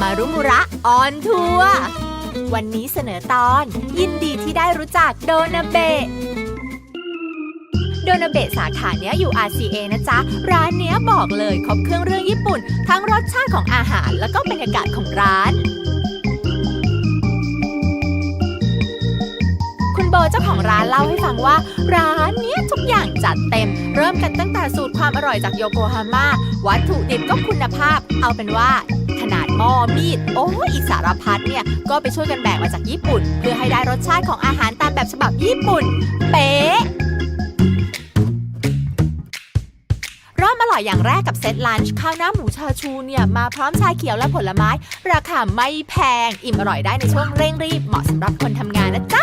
มารุมุระออนทัวร์วันนี้เสนอตอน ยินดีที่ได้รู้จักโดนาเบะโดนาเบะสาขาเนี้ยอยู่ RCA นะจ๊ะ ร้านเนี้ยบอกเลยครบเครื่องเรื่องญี่ปุ่น ทั้งรสชาติของอาหารแล้วก็บรรยากาศของร้าน เจ้าของร้านเล่าให้ฟังว่า ร้านเนี้ยทุกอย่างจัดเต็ม เริ่มกันตั้งแต่สูตรความอร่อยจากโยโกฮาม่าวัตถุดิบก็คุณภาพ เอาเป็นว่าขนาดหม้อมีด โอ้อีกสารพัดเนี่ย ก็ไปช่วยกันแบกมาจากญี่ปุ่น เพื่อให้ได้รสชาติของอาหารตามแบบฉบับญี่ปุ่น เป๊ะเริ่มอร่อยอย่างแรกกับเซตลันช์ข้าวหน้าหมูชาชูเนี่ยมาพร้อมชาเขียวและผลไม้ ราคาไม่แพง อิ่มอร่อยได้ในช่วงเร่งรีบเหมาะสำหรับคนทำงานนะจ๊ะ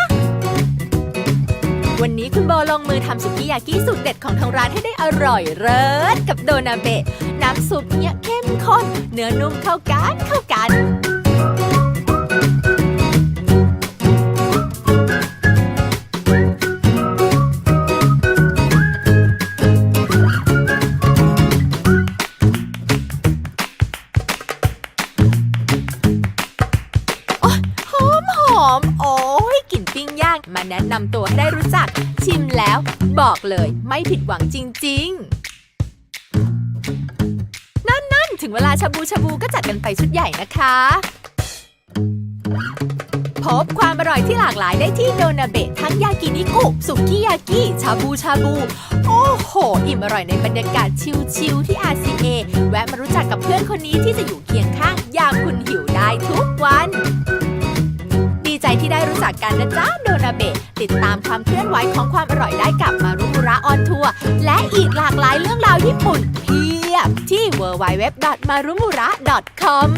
วันนี้คุณโบลงมือทำสุกี้ยากิสูตรเด็ดของทางร้านให้ได้อร่อยเลิศกับโดนาเบะ น้ำซุปเนี่ยเข้มข้น เนื้อนุ่มเข้ากันเข้ากัน ปิ้งย่าง มาแนะนำตัวให้ได้รู้จัก ชิมแล้ว บอกเลยไม่ผิดหวังจริง ๆ นั่นนั่นถึงเวลาชาบูชาบูก็จัดกันไปชุดใหญ่นะคะ พบความอร่อยที่หลากหลายได้ที่โดนาเบะทั้งยากินิกุสุกี้ยากิชาบูชาบู โอ้โห อิ่มอร่อยในบรรยากาศชิลๆที่ RCA แวะมารู้จักกับเพื่อนคนนี้ที่จะอยู่เคียงข้างยามคุณหิวได้ทุกวัน ที่ได้รู้จักกันนะจ๊ะโดนาเบะติดตามความเคลื่อนไหวของความอร่อยได้กับมารุมุระออนทัวร์และอีกหลากหลายเรื่องราวญี่ปุ่นเพียบที่ www.marumura.com